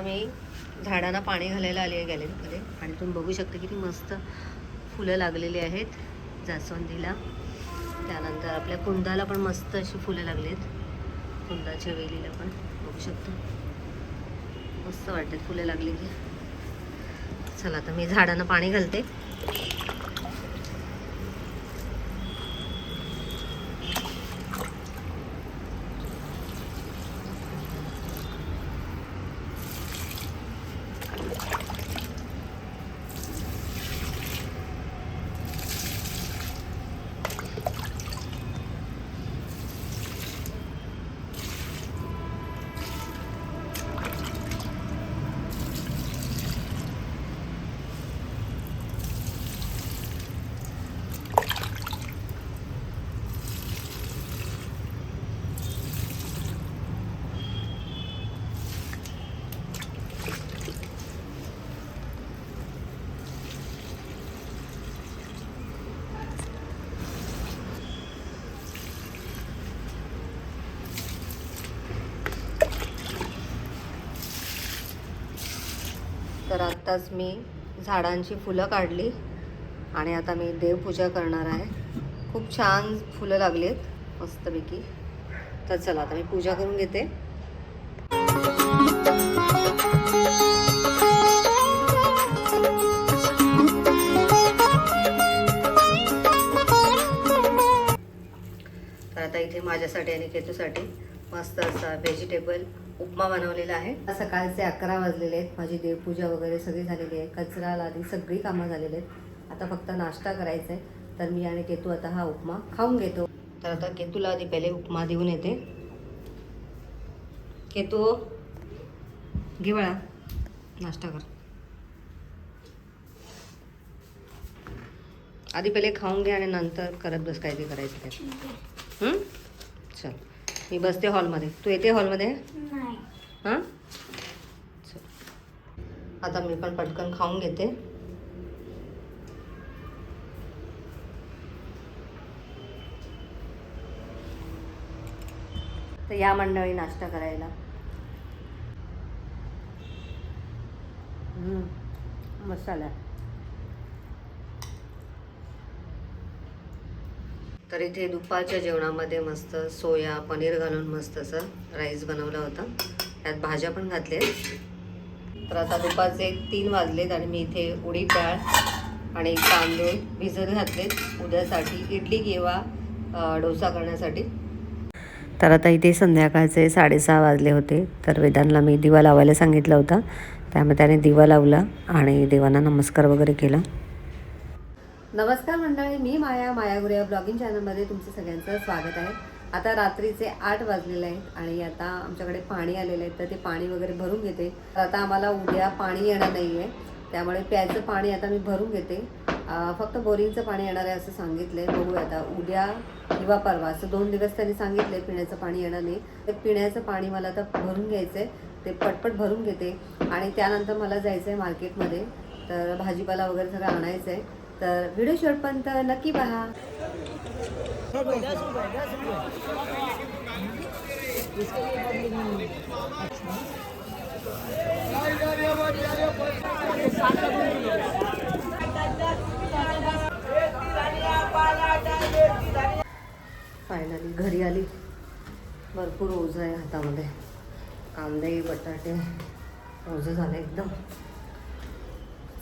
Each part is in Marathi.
आता मी झाडांना पाणी घालायला आली आहे गॅलरीमध्ये. आणि तुम्ही बघू शकता किती मस्त फुलं लागलेली आहेत जास्वंदीला. त्यानंतर आपल्या कुंदाला पण मस्त अशी फुलं लागली आहेत. कुंदाच्या वेलीला पण बघू शकतो. मस्त वाटतात फुलं लागली की चला आता मी झाडांना पाणी घालते तर आत्ताच मी झाडांची फुलं काढली आणि आता मी देवपूजा करणार आहे. खूप छान फुलं लागली आहेत मस्तपैकी. तर चला आता मी पूजा करून घेते. तर आता इथे माझ्यासाठी आणि केतूसाठी मस्त असा व्हेजिटेबल उपमा बनवलेला आहे. सकाळचे अकरा वाजलेले आहेत. माझी देवपूजा वगैरे सगळी झालेली आहे. कचरा लादी सगळी कामं झालेली आहेत. आता फक्त नाश्ता करायचा आहे तर मी आणि केतू आता हा उपमा खाऊन घेतो. तर आता केतूला आधी पहिले उपमा देऊन येते. केतू घे बाळा. नाश्ता कर. आधी पहिले खाऊन घे आणि नंतर करत बस काय ते करायचं? चल. मी बसते हॉलमध्ये. तू येते हॉलमध्ये? हां? आता मी पण पटकन खाऊन घेते. तर या मंडळी नाश्ता करायला. हम्म, मस्त आला तर इथे दुपारच्या जेवणामध्ये मस्त सोया पनीर घालून मस्त असं राईस बनवला होता. त्यात भाज्या पण घातल्या तर आता दुपारचे तीन वाजलेत आणि मी इथे उडीद डाळ आणि तांदूळ भिजत घातलेत. उद्यासाठी इडली किंवा डोसा करण्यासाठी. तर आता इथे संध्याकाळचे साडेसहा वाजले होते. तर वेदांना मी दिवा लावायला सांगितलं होता. त्यामुळे त्याने दिवा लावला आणि देवांना नमस्कार वगैरे केला. नमस्कार मंडळी मी माया मायागुरे या ब्लॉगिंग चॅनलमध्ये तुमचं सगळ्यांचं स्वागत आहे. आता रात्रीचे आठ वाजलेले आहेत आणि आता आमच्याकडे पाणी आलेलं आहे तर ते पाणी वगैरे भरून घेते. तर आता आम्हाला उद्या पाणी येणार नाही आहे त्यामुळे प्यायचं पाणी आता मी भरून घेते. फक्त बोरिंगचं पाणी येणार आहे असं सांगितलं आहे बघूया आता उद्या किंवा परवा असं दोन दिवस त्यांनी सांगितले पिण्याचं पाणी येणार नाही. तर पिण्याचं पाणी मला आता भरून घ्यायचं आहे ते पटपट भरून घेते. आणि त्यानंतर मला जायचं आहे मार्केटमध्ये तर भाजीपाला वगैरे सगळं आणायचं आहे तर व्हिडिओ शेवटपर्यंत नक्की पहा. फायनली घरी आली. भरपूर ओझं आहे हातामध्ये. कांदे बटाटे ओझं झालं एकदम.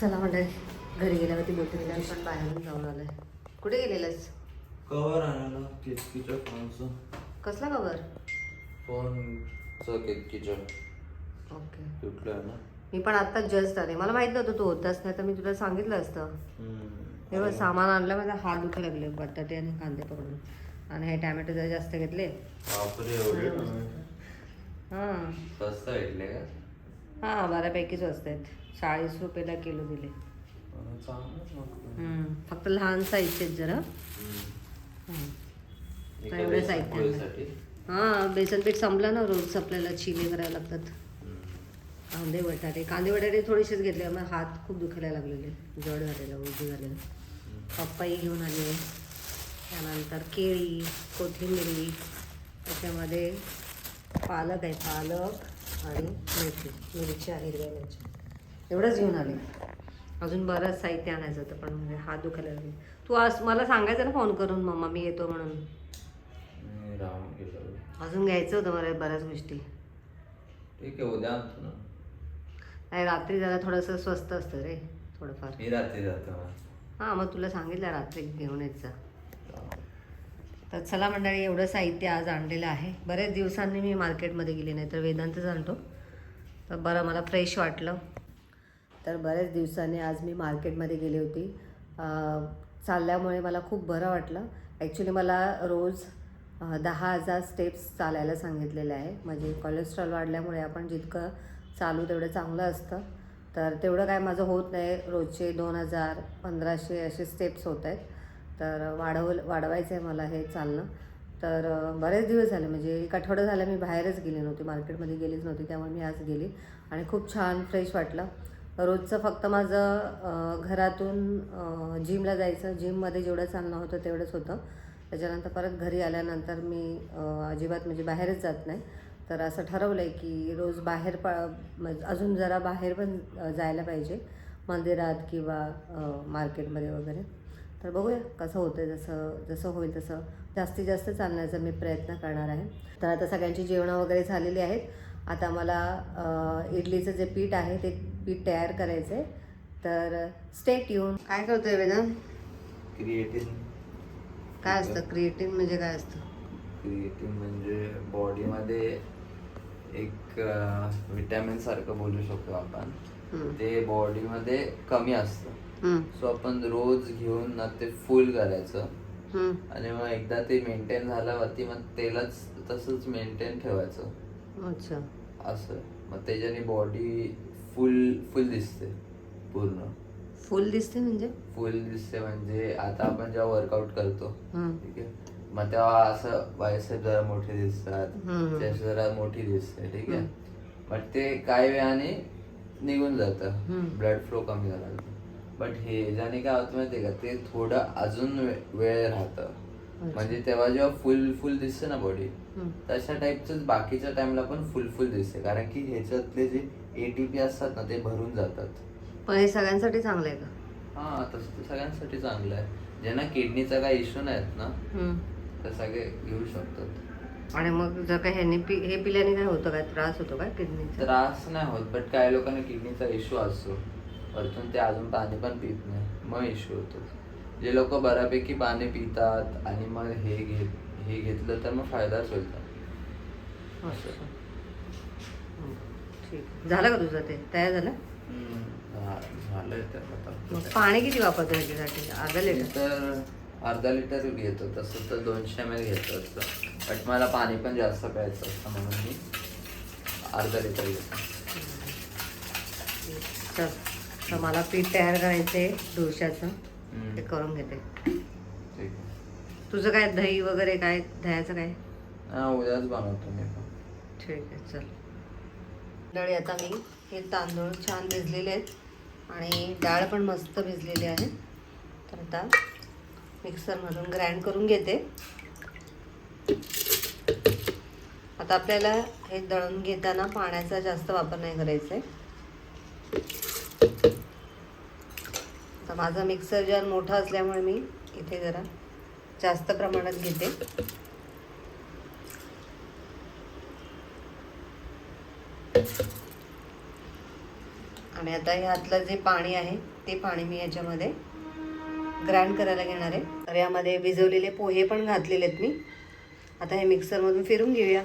चला म्हणजे घरी गेल्यावरती बोलते गेल्या पण बाहेरून जाऊन आलंय. कुठे गेलेलंस? कवर आणायला केतकीच्या फोनचं. कसला कवर फोनचं केतकीच्या ओके. तुटलं ना? मी पण आता जस्ट आले. मला माहीत नव्हतं तू होतास नाही तर मी तुला सांगितलं असतं. हे बघ सामान आणलं माझा हात दुखायला लागले बटाटे आणि कांदे पकडून. आणि हे टॅमॅटो जरा जास्त घेतले. बापरे एवढे हां. स्वस्त भेटले का? हां बऱ्यापैकी स्वस्त आहेत. चाळीस रुपयाला किलो दिले. फक्त लहान साईजचे आहेत जरा. एवढं साहित्य. हां बेसन पीठ संपलं ना रोज आपल्याला चिले करायला लागतात. कांदे बटाटे. कांदे बटाटे थोडेसेच घेतले मग हात खूप दुखायला लागलेले. जड झालेलं उजू झालेलं. पप्पाई घेऊन आले. त्यानंतर केळी कोथिंबिरी. त्याच्यामध्ये पालक आहे पालक आणि मेथी. मिरच्या हिरव्या मिरच्या. एवढंच घेऊन आले. अजून बरंच साहित्य आणायचं होतं पण म्हणजे हात दुखायला लागले. तू आज मला सांगायचं ना फोन करून मम्मा मी येतो म्हणून. अजून घ्यायचं होतं मला बऱ्याच गोष्टी. ठीक आहे उद्या नाही रात्री जरा थोडंसं स्वस्त असतं रे थोडंफार. मी रात्री जातो. हां मग तुला सांगितलं रात्री घेऊन येत जा. तर चला मंडळी एवढं साहित्य आज आणलेलं आहे. बरेच दिवसांनी मी मार्केटमध्ये गेले नाही तर वेदांतच आणतो. तर बरं मला फ्रेश वाटलं. तर बऱ्याच दिवसांनी आज मी मार्केटमध्ये गेली होती. चालल्यामुळे मला खूप बरं वाटलं. ॲक्च्युली मला रोज दहा हजार स्टेप्स चालायला सांगितलेले आहे. म्हणजे कोलेस्ट्रॉल वाढल्यामुळे आपण जितकं चालू तेवढं चांगलं असतं. तर तेवढं काय माझं होत नाही. रोजचे दोन हजार पंधराशे असे स्टेप्स होत आहेत. तर वाढव वाढवायचं आहे मला हे चालणं. तर बरेच दिवस झाले. म्हणजे एक आठवडं झालं मी बाहेरच गेली नव्हती. मार्केटमध्ये गेलीच नव्हती त्यामुळे मी आज गेली. आणि खूप छान फ्रेश वाटलं. रोजचं फक्त माझं घरातून जिमला जायचं. जिममध्ये जेवढं चालणं होतं तेवढंच होतं. त्याच्यानंतर परत घरी आल्यानंतर मी अजिबात म्हणजे बाहेरच जात नाही. तर असं ठरवलं आहे की रोज बाहेर पा म्हणजे अजून जरा बाहेर पण जायला पाहिजे. मंदिरात किंवा मार्केटमध्ये वगैरे. तर बघूया कसं होतं आहे जसं जसं होईल तसं. जास्तीत जास्त चालण्याचा मी प्रयत्न करणार आहे. तर आता सगळ्यांची जेवणं वगैरे झालेली आहेत. आता मला इडलीचं जे पीठ आहे ते पीठ तयार करायचं आहे तर स्टेट येऊन काय करतोय वेदांत क्रिएटिन काय असतं? क्रिएटिन म्हणजे काय असतं? क्रिएटिन म्हणजे बॉडीमध्ये एक विटॅमिन सारखं बोलू शकतो आपण. ते बॉडीमध्ये कमी असतं. सो आपण रोज घेऊन ना ते फुल करायचं. आणि मग एकदा ते मेंटेन झाल्यावरती मग तेलाच तसंच मेंटेन ठेवायचं. अच्छा. असं. मग त्याच्याने बॉडी फुल फुल दिसते पूर्ण फुल दिसते म्हणजे फुल दिसते म्हणजे आता आपण जेव्हा वर्कआउट करतो हम्म. ठीक आहे मग तेव्हा असं बायसेप जरा मोठे दिसतात हम्म. जरा मोठी दिसते ठीक आहे. बट ते काही वेळाने निघून जातं हम्म. ब्लड फ्लो कमी झाला बट हे ज्याने काय होतं माहितीये का ते थोडं अजून वे- वेळ राहतं म्हणजे तेव्हा जेव्हा फुल फुल दिसते ना बॉडी हम्म. तशा टाईपच बाकीच्या टाइमला पण फुल फुल दिसते कारण की ह्याच्यातले जे एटीपी असतात ना ते भरून जातात. पण हे सगळ्यांसाठी चांगलं आहे का? हा तसं तर सगळ्यांसाठी चांगलं आहे. ज्यांना किडनीचा काही इश्यू नाहीत ना हम्म. ते सगळे घेऊ शकतात. आणि मग जर का ह्याने पि हे पिल्याने काय होतं? काय त्रास होतो काय किडनीचा त्रास नाही होत बट काही लोकांना किडनीचा इश्यू असतो. वरतून ते अजून पाणी पण पित नाही मग इश्यू होतो. जे लोक बऱ्यापैकी पाणी पितात आणि मग हे घेत हे घेतलं तर मग फायदाच होईल. ठीक झालं का तुझं ते? तयार झालं? झालंय मग पाणी किती वापरतो ह्याच्यासाठी अर्धा लिटर? तर अर्धा लिटर घेतो तसं तर दोनशे एम एल घेतो असतं बट मला पाणी पण जास्त प्यायचं असतं म्हणून मी अर्धा लिटर घेतो. चल तर मला पीठ तयार करायचं आहे डोशाचं. ते करून घेते. तुझं काय दही वगैरे काय? दह्याचं काय? हा उद्याच बनवतो मी ठीक आहे चल. मंडळी आता मी हे तांदूळ छान भिजलेले आहेत आणि डाळ पण मस्त भिजलेली आहे. तर आता मिक्सरमधून ग्राइंड करून घेते. आता आपल्याला हे दळून घेताना पाण्याचा जास्त वापर नाही करायचा आहे. आता माझा मिक्सर जार मोठा असल्यामुळे मी इथे जरा जास्त प्रमाणात घेते. आणि आता ह्यातलं जे पाणी आहे ते पाणी मी याच्यामध्ये ग्राइंड करायला घेणार आहे. तर यामध्ये भिजवलेले पोहे पण घातलेले आहेत मी. आता हे मिक्सरमधून फिरून घेऊया.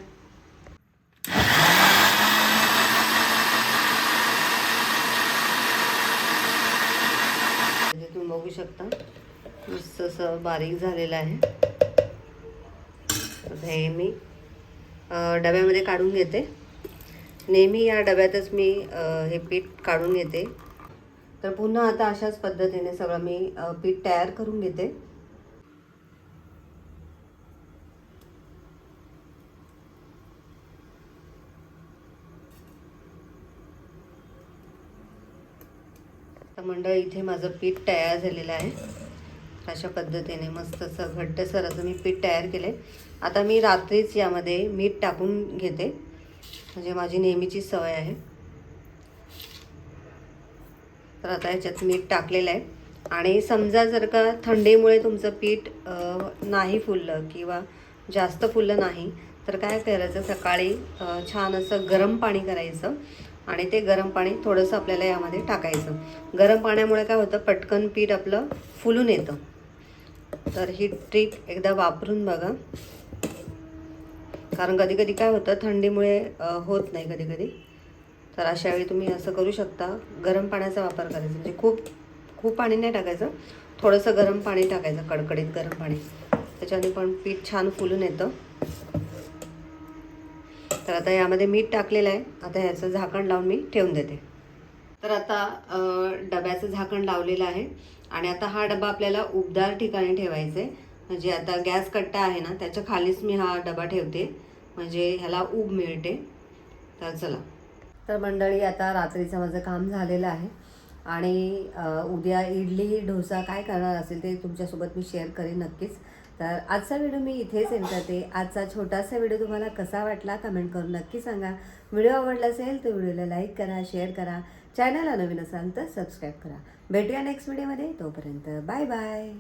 म्हणजे तुम्ही बघू शकता मस्त असं बारीक झालेलं आहे. हे मी डब्यामध्ये काढून घेते. नेहमी या डब्यातच मी हे पीठ काढून घेते. तर पुन्हा आता अशाच पद्धतीने सगळं मी पीठ तयार करून घेते. तर मंडळ इथे माझं पीठ तयार झालेलं आहे. अशा पद्धतीने मस्त असं घट्टसर असं मी पीठ तयार केलं आहे आता मी रात्रीच यामध्ये मीठ टाकून घेते. म्हणजे माझी नेहमीची सवय आहे. तर आता याच्यात मीठ टाकलेलं आहे. आणि समजा जर का थंडीमुळे तुमचं पीठ नाही फुललं किंवा जास्त फुललं नाही तर काय करायचं? सकाळी छान असं गरम पाणी करायचं आणि ते गरम पाणी थोडंसं आपल्याला यामध्ये टाकायचं. गरम पाण्यामुळे काय होतं? पटकन पीठ आपलं फुलून येतं. तर ही ट्रिक एकदा वापरून बघा. कारण कधी कधी काय होतं थंडीमुळे होत नाही कधी कधी तर अशा वेळी तुम्ही असं करू शकता. गरम पाण्याचा वापर करायचा. म्हणजे खूप खूप पाणी नाही टाकायचं. थोडंसं गरम पाणी टाकायचं कडकडीत गरम पाणी. त्याच्याने पण पीठ छान फुलून येतं. तर आता यामध्ये मीठ टाकलेलं आहे. आता ह्याचं झाकण लावून मी ठेवून देते. तर आता डब्याचं झाकण लावलेलं आहे. आणि आता हा डबा आपल्याला उबदार ठिकाणी ठेवायचा आहे म्हणजे आता गॅस कट्टा आहे ना त्याच्या खालीच मी हा डबा ठेवते. म्हणजे ह्याला उब मिळते. तर चला. तर मंडळी आता रात्रीचं माझं काम झालेलं आहे. आणि उद्या इडली डोसा काय करणार असेल ते तुमच्यासोबत मी शेअर करेन नक्कीच. तर आजचा व्हिडिओ मी इथेच एंड करते. आजचा छोटासा व्हिडिओ तुम्हाला कसा वाटला कमेंट करून नक्की सांगा. व्हिडिओ आवडला असेल तर व्हिडिओला लाईक करा शेअर करा. चॅनलला नवीन असाल तर सबस्क्राईब करा. भेटूया नेक्स्ट व्हिडिओमध्ये. तोपर्यंत बाय बाय.